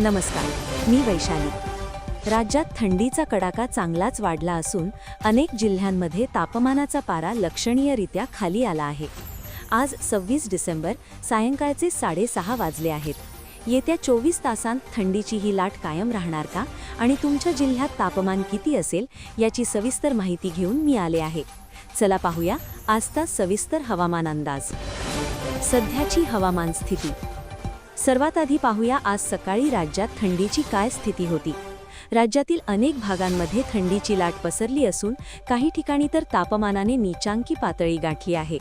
नमस्कार मी वैशाली. राज्यात थंडीचा कडाका चांगलाच वाढला असून अनेक जिल्ह्यांमध्ये तापमानाचा पारा लक्षणीयरित्या खाली आला आहे. आज सव्वीस डिसेंबर सायंकाळचे साडेसहा वाजले आहेत. येत्या चोवीस तासांत थंडीची ही लाट कायम राहणार का आणि तुमच्या जिल्ह्यात तापमान किती असेल याची सविस्तर माहिती घेऊन मी आले आहे. चला पाहूया आजचा सविस्तर हवामान अंदाज. सध्याची हवामान स्थिती. सर्वात आधी पाहूया आज सकाळी राज्यात थंडीची काय स्थिती होती. राज्यातील अनेक भागांमध्ये थंडीची लाट पसरली असून काही ठिकाणी तर तापमानाने नीचांकी पातळी गाठली आहे.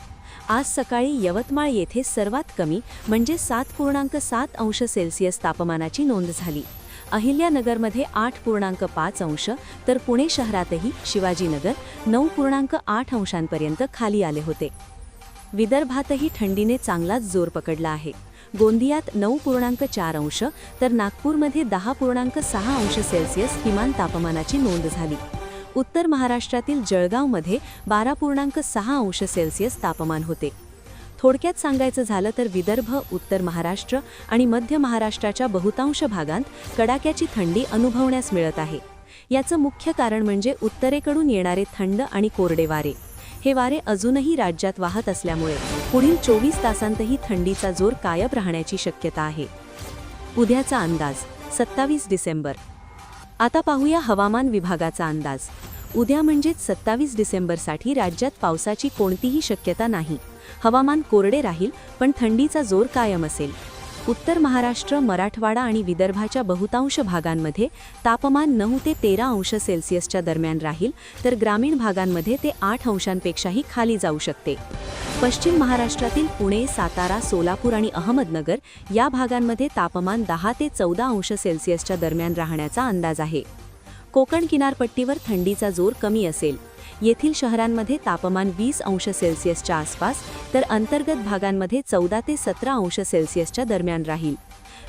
आज सकाळी यवतमाळ येथे सर्वात कमी म्हणजे सात पूर्णांक सात अंश सेल्सिअस तापमानाची नोंद झाली. अहिल्यानगरमध्ये आठ पूर्णांक पाच अंश तर पुणे शहरातही शिवाजीनगर नऊ पूर्णांक आठ अंशांपर्यंत खाली आले होते. विदर्भातही थंडीने चांगलाच जोर पकडला आहे. गोंदियात नऊ पूर्णांक चार अंश तर नागपूरमध्ये दहा पूर्णांक सहा अंश सेल्सिअस किमान तापमानाची नोंद झाली. उत्तर महाराष्ट्रातील जळगावमध्ये बारा पूर्णांक सहा अंश सेल्सिअस तापमान होते. थोडक्यात सांगायचं झालं तर विदर्भ उत्तर महाराष्ट्र आणि मध्य महाराष्ट्राच्या बहुतांश भागांत कडाक्याची थंडी अनुभवण्यास मिळत आहे. याचं मुख्य कारण म्हणजे उत्तरेकडून येणारे थंड आणि कोरडे वारे हे वारे अजूनही राज्यात वाहत असल्यामुळे पुढील चोवीस तासांतही थंडीचा जोर कायम राहण्याची शक्यता आहे. उद्याचा अंदाज सत्तावीस डिसेंबर. आता पाहूया हवामान विभागाचा अंदाज. उद्या म्हणजेच सत्तावीस डिसेंबरसाठी राज्यात पावसाची कोणतीही शक्यता नाही. हवामान कोरडे राहील पण थंडीचा जोर कायम असेल. उत्तर महाराष्ट्र मराठवाडा आणि विदर्भाच्या बहुतांश भागांमध्ये तापमान नऊ ते तेरा अंश सेल्सिअसच्या दरम्यान राहील तर ग्रामीण भागांमध्ये ते आठ अंशांपेक्षाही खाली जाऊ शकते. पश्चिम महाराष्ट्रातील पुणे सातारा सोलापूर आणि अहमदनगर या भागांमध्ये तापमान दहा ते चौदा अंश सेल्सिअसच्या दरम्यान राहण्याचा अंदाज आहे. कोकण किनारपट्टीवर थंडीचा जोर कमी असेल. येथील शहरांमध्ये तापमान वीस अंश सेल्सिअसच्या आसपास तर अंतर्गत भागांमध्ये चौदा ते सतरा अंश सेल्सिअसच्या दरम्यान राहील.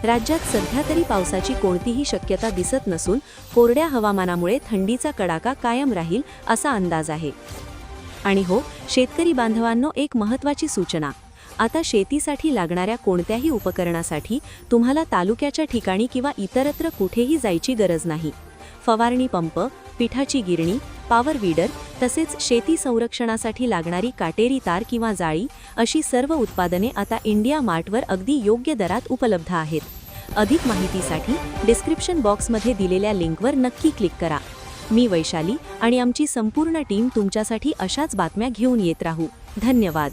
राज्यात सध्या तरी पावसाची कोणतीही शक्यता दिसत नसून कोरड्या हवामानामुळे थंडीचा कडाका कायम राहील असा अंदाज आहे. आणि हो शेतकरी बांधवांनो एक महत्त्वाची सूचना. आता शेतीसाठी लागणाऱ्या कोणत्याही उपकरणासाठी तुम्हाला तालुक्याच्या ठिकाणी किंवा इतरत्र कुठेही जायची गरज नाही. फवारणी पंप पिठाची गिरणी पॉवर वीडर तसेच शेती संरक्षणासाठी लागणारी काटेरी तार किंवा जाळी अशी सर्व उत्पादने आता इंडिया मार्टवर अगदी योग्य दरात उपलब्ध आहेत. अधिक माहितीसाठी डिस्क्रिप्शन बॉक्समध्ये दिलेल्या लिंकवर नक्की क्लिक करा. मी वैशाली आणि आमची संपूर्ण टीम तुमच्यासाठी अशाच बातम्या घेऊन येत राहू. धन्यवाद.